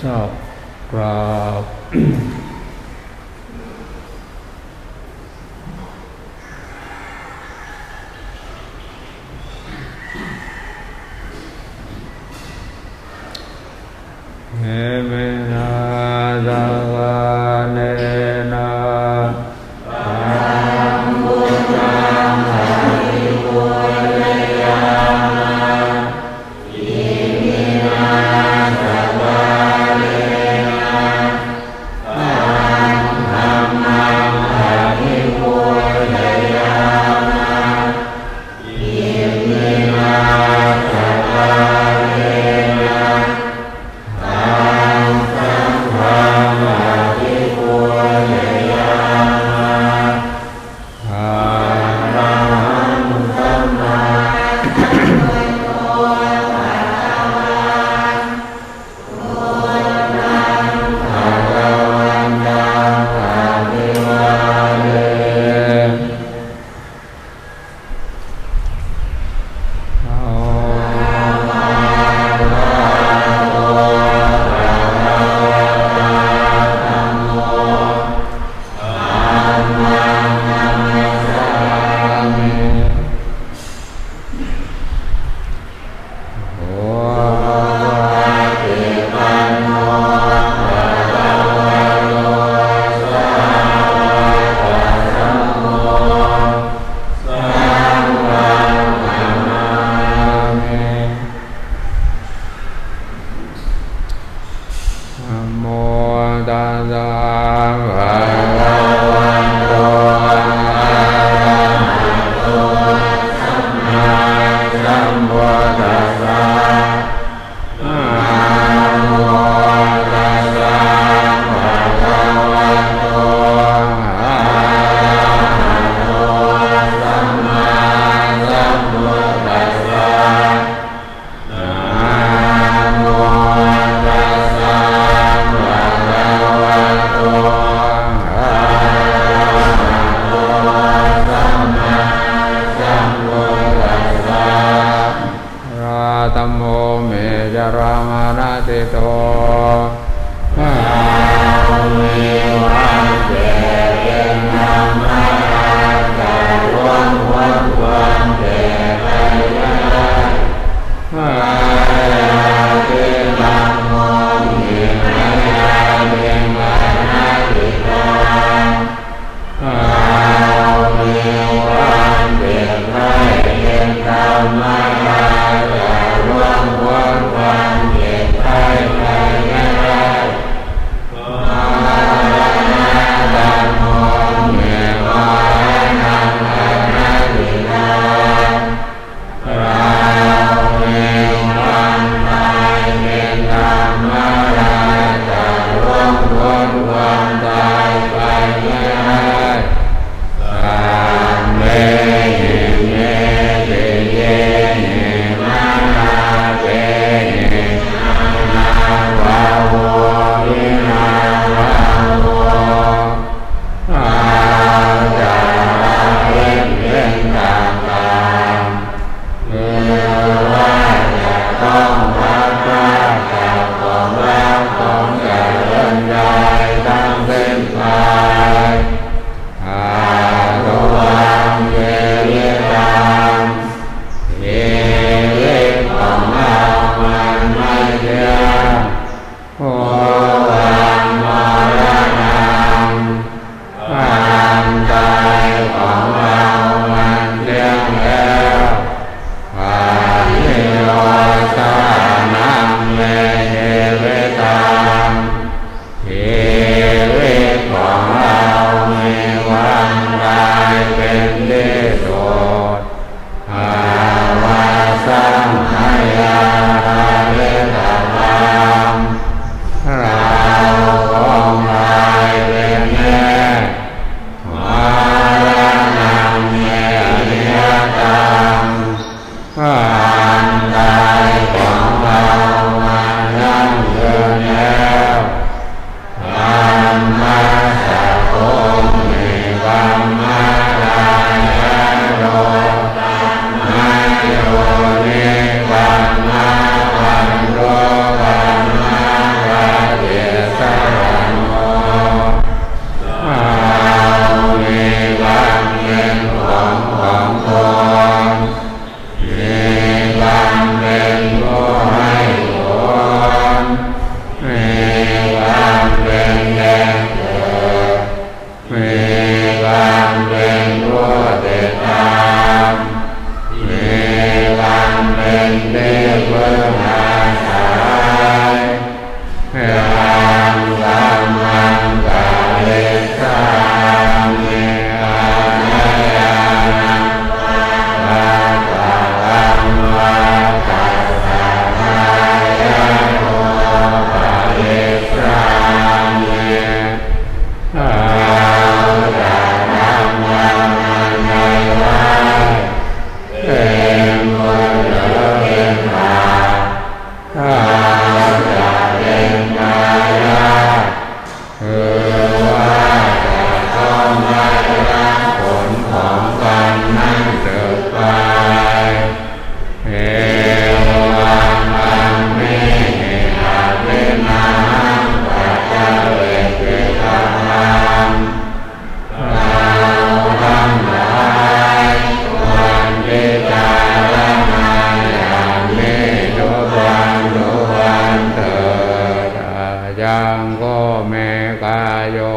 เจ้ากราบ ห game.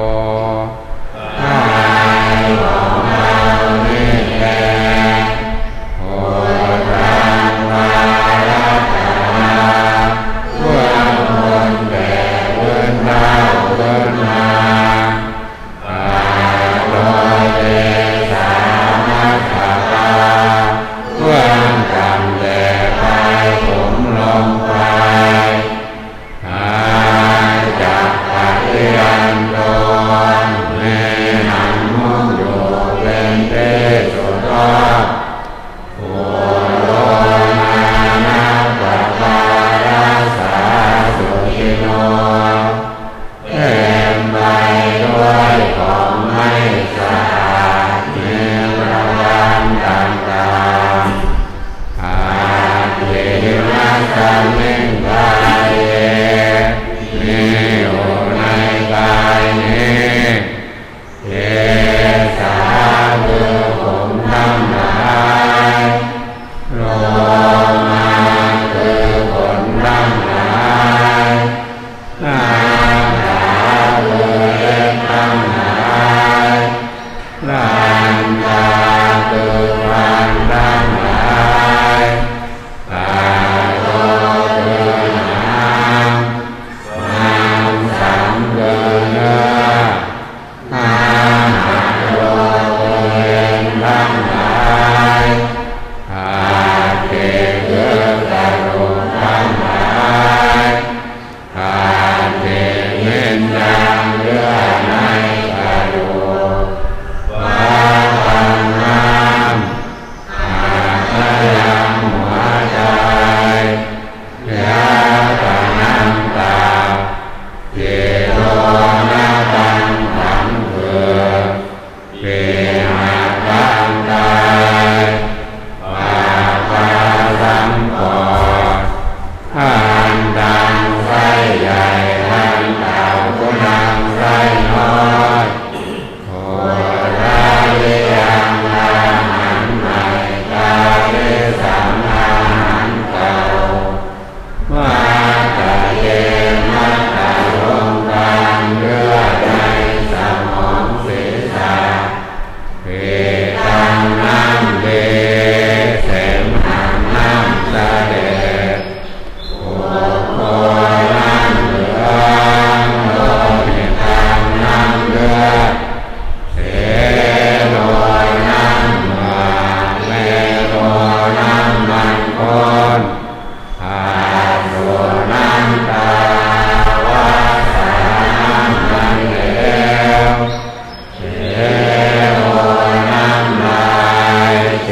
for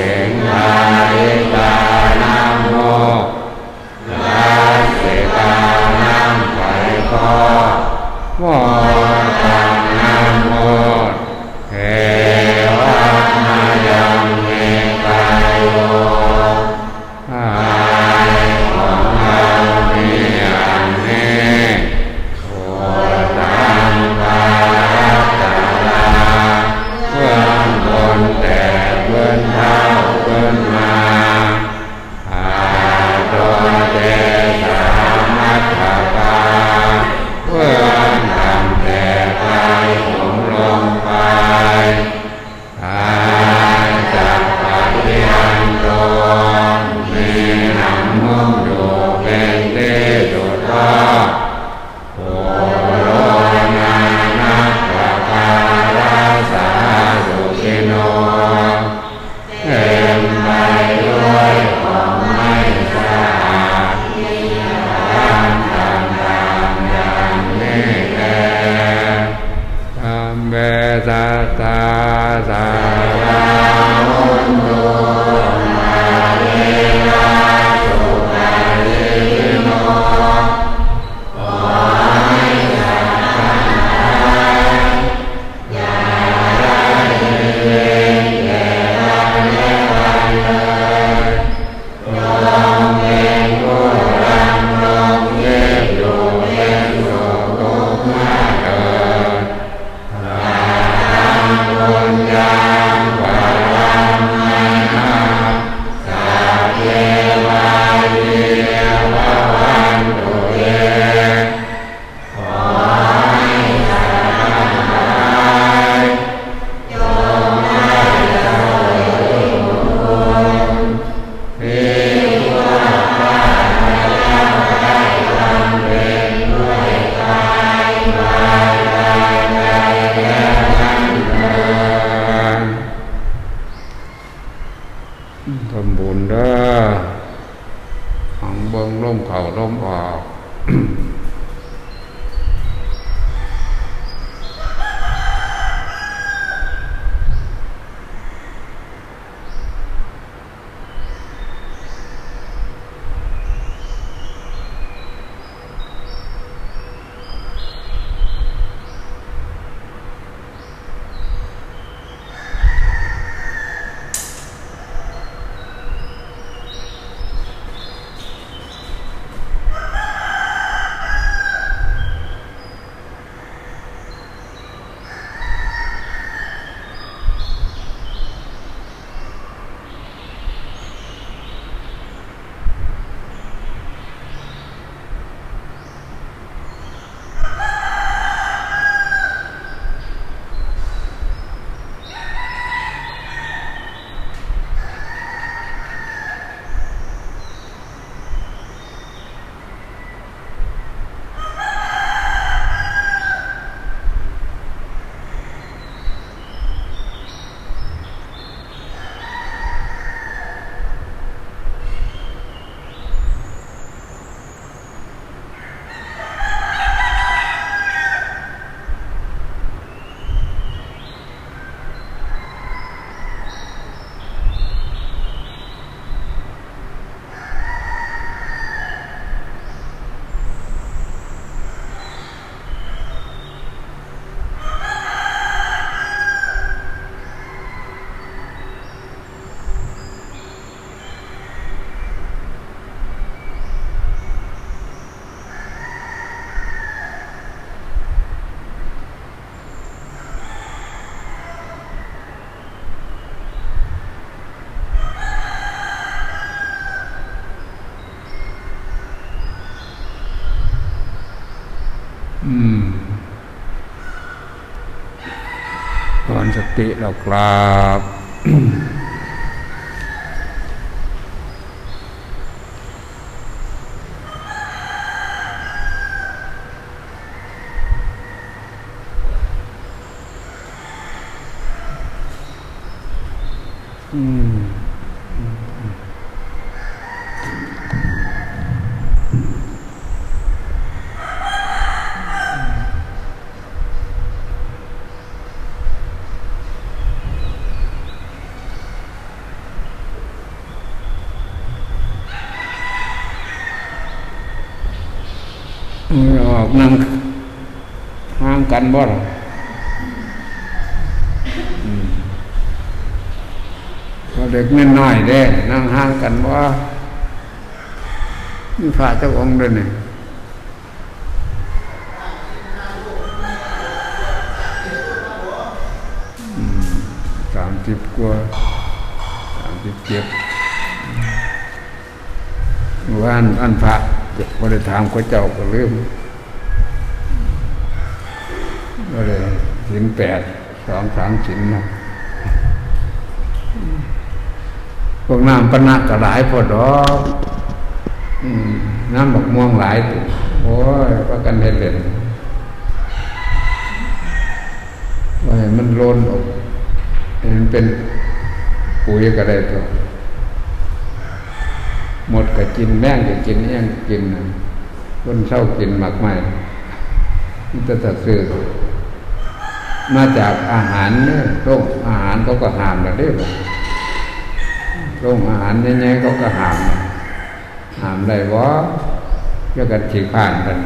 em เบิงล่มเข่าล่มออก ติเรากราบอืม อกนั่งห่างกันบ่ล่ะพอเด็กนิดน้อยเด้ นั่งห้างกันบ่นี่พระเจ้าองค์ด้วยเนี่ยสามสิบกว่าสามสิบเจ็ดว่านอันพระบริถามข้าเจ้าก็เรื่ม สินแปดสองสามสินนะพวกน้ำปนักก็หลายพอดอกน้ำบักม่วงหลายติโอ้ยประกันเห็นเล่นว่ามันโลนออกมันเป็นปุ๋ยก็ได้ตัวหมดก็กินแม่งก็กินเอี้ยงกินนะคนเศร้ากินมากไม่นี่จะตัดซื้อ มาจากอาหารเนี่ยโรงอาหารเขาก็หามนะเด้อโรงอาหารยังไงเขาก็หามหามได้วะเรื่อกันฉีกผ่านกัน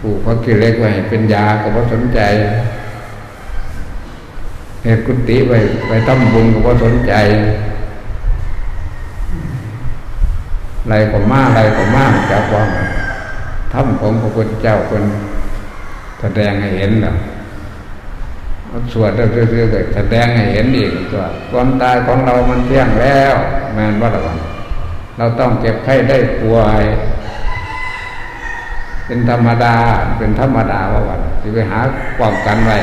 ปลูกพักกิเลสไว้เป็นยาก็บ่สนใจเหตุกุฏิไว้ไปทำบุญก็บ่สนใจไรก็มาไรก็มาจากความทำของพระพุทธเจ้าคนแสดงให้เห็นแล้ว สวดเรื่อยๆแสดงให้เห็นอีกว่าความตายของเรามันเที่ยงแล้วแม่นว่าระวังเราต้องเก็บไข้ได้ป่วย เป็นธรรมดาเป็นธรรมดาว่าวันจะไปหาความกันไว้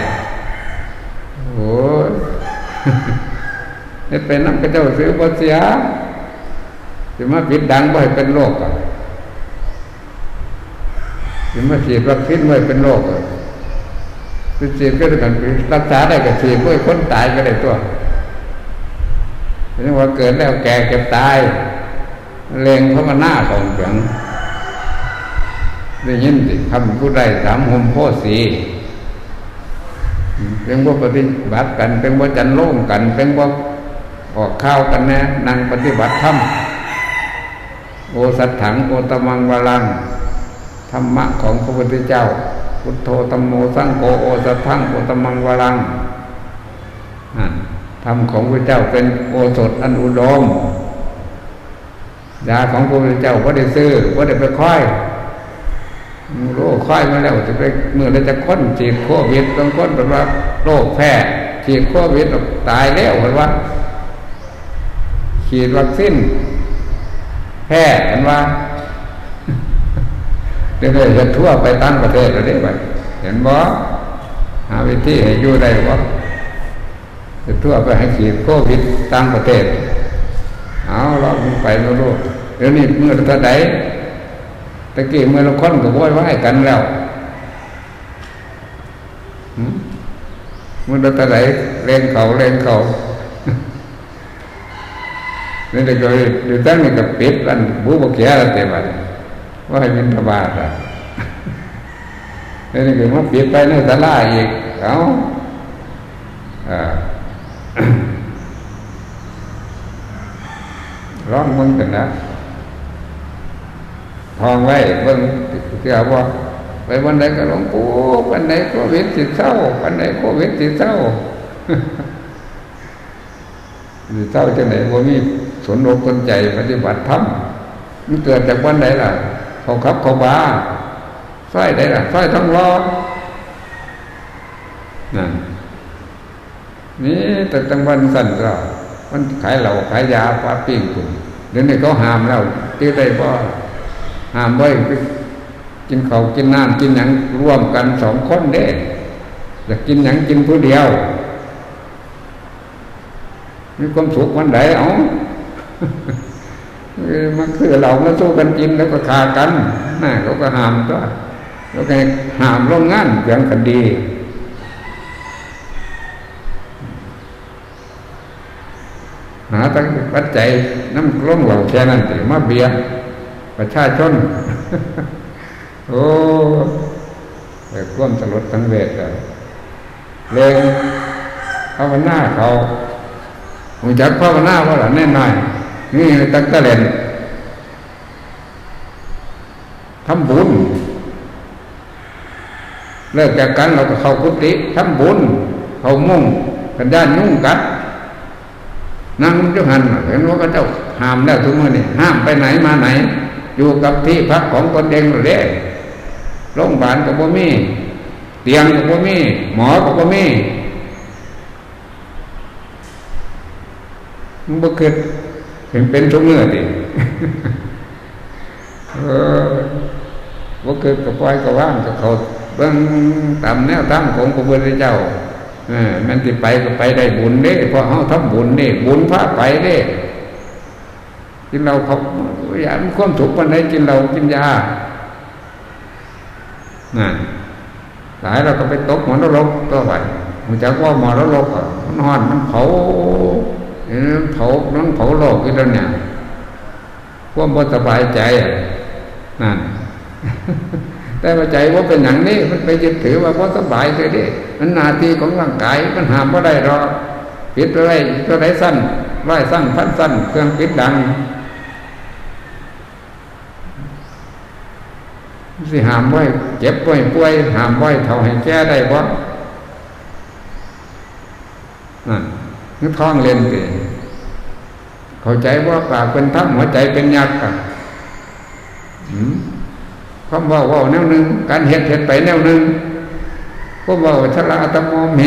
โอ้ยนี่เป็นน้ำกระเจ้าซื้อบ่เสียจะมาปิดดังบ่ให้เป็นโรคอะจะมาฉีดวัคซีนบ่ให้เป็นโรคอ่ะจะฉีดก็ได้กันรักษาได้ก็ฉีดเพื่อคนตายก็ได้ตัวนี่ว่าเกิดแล้วแก่เก็บตายเลงเข้ามาหน้าของเสียงได้ยินสิคำผู้ใดสามหมโพสีเป็นว่าปฏิบัติกันเป็นว่าจันโล่งกันเป็นว่าออกข้าวกันแน่นั่งปฏิบัติธรรมโอสัตถังโอตมังวลังธรรมะของพระพุทธเจ้า พุทโธตมโมสังโฆโอสัตถังโอตมังวลังธรรมของพระเจ้าเป็นโอสถอันอุดมยาของพระพุทธเจ้าว่าได้ซื้อว่าได้ไปค่อยโรคค่อยมาแล้วจะไปเมื่อเราจะค้นฉีดโควิดต้องค้นแบบว่าโรคแพร่ฉีดโควิดตายแล้วเหมือนว่าฉีดวัคซีนแพร่เห็นว่า เดี๋ยวจะทั่วไปตั้งประเทศเราได้ไหมเห็นบ่หาวิธีให้อยู่ได้บ่จะทั่วไปให้ฉีดโควิดตั้งประเทศเอาเราไปไม่รู้เดี๋ยวนี้เมื่อเท่าไหร่ตะกี้เมื่อเราค้นกับว้อยว้กันแล้วเมื่อเราเท่าไหร่เล่นเขาเล่นเขานี่เด็กเลยเดี๋ยวตั้งนี่กับปิดกันบูบกแก่ละเต็มวัน ว่าให้บินทบาทอะนี่คือมันปิดไปในตลาดอีก เอาอ่าร้องมึงกันนะทองไว้เบิ่งเกี่ยวว่ไปวันไหนก็หลวงปู่วันไหนโควิดติเศร้าวันไหนโควิดติเศร้าติเศร้าจะไหนว่ามีสนอกสนใจปฏิบัติธรรมมันเกิดจากวันไหนล่ะ เขาขับเขาบ้าไฟได้ละไฟทั้งรอนั่นนี่แต่ตั้งวันสั่นก็มันขายเหล่าขายยาปลาปิ้งคุณเดี๋ยวนี้เขาห้ามแล้วที่ได้บ่ห้ามไว้กินเขากินน้ำกินหยังร่วมกันสองคนเด้จะกินหยังกินผู้เดียวมีความสุขวันไหนเอา มันคือเรามาสู้กันกินแล้วก็ขากันน่าเขาก็ห้ามตัวแล้วก็ห้ามโรงงานเรื่องคดีหาตั้งปัจจัยน้ำร่องเหล่าแค่นั้นแต่มาเบียประชาชน โอ้แต่ก้มสลดทั้งเวทเลยเลงภาวนาเขาหูจักภาวนาว่าหล่ะแน่นอน นี่ตั้งแต่เล่นทำบุญ เลิกจากกันเราก็เข้ากุฏิทำบุญ เข้ามุ่งกันด้านยุ่งกัดนั่งจุหันเห็นว่าก็เจ้าห้ามแล้วทุกมื่อนี่ห้ามไปไหนมาไหน อยู่กับที่พักของตนเองเลยโรงพยาบาลกับบ่มีเตียงกับบ่มีหมอกับบ่มีมันบ่เกิด เห็นเป็นทุกเมื่อดิเออบ่เกิดกับปล่อยกับว่างกับเขาเบิ่งตามแนวทางของพระพุทธเจ้าเออมันสิไปก็ไปได้บุญเด้เพราะเฮาทำบุญนี่บุญพาไปเด้กินเราเขาอยากมีความสุขปานใดกินเรากินยานั่นหลายเราก็ไปตกหมอนรกตัวไปมันจะว่าหมอนรกอะมันหอนมันเผา เออเผามันเผาโลกอีกแล้วเนี่ยความบ่สบายใจอะนั่นแต่ว่าใจว่าเป็นอย่างนี้มันไปยึดถือว่าบ่สบายเลยดิมันหนาทีของร่างกายมันห้ามบ่ได้หรอกปิดอะไรก็ได้สั้นไล่สั้นพันสั้นเครื่องปิดดังสิหามไว้เจ็บไว้ป่วยหามไว้เท่าให้แก้ได้บ่นั่นนึกท้องเล่นสิ เข้าใจว่าปากเป็นทัพหัวใจเป็นยักษ์อะคำว่าว่าแนวหนึ่งการเห็ดเห็ดไปแนวหนึ่งพวกว่าชราตมอมเห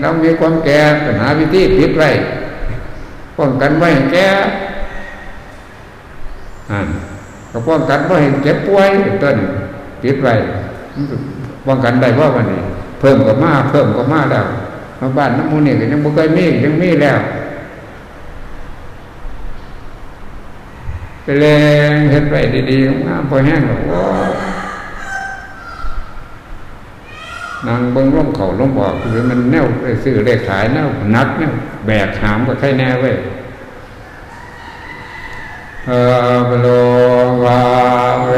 เรามีความแก่ปัญหาวิธีผิดไว้ป้องกันไว้ให้แก่อ่าก็ป้องกันไว้ให้เจ็บป่วยต้นผิดไว้ป้องกันได้ว่าวันนี้ เพิ่มก็มาเพิ่มก็มาแล้วมาบ้านน้ำมูนี่ก็ยังบ่เคยมียังมีแล้ว ไปแรงเห็นไปดีๆงามพอแห้งหรอกว้นางเบิ้งร่มเขาร่มบอกคือมันแนวไปซื้อเลขขายแนวนักแนวแบกหามก็ใช่แน่เว้ยเออโลวาเว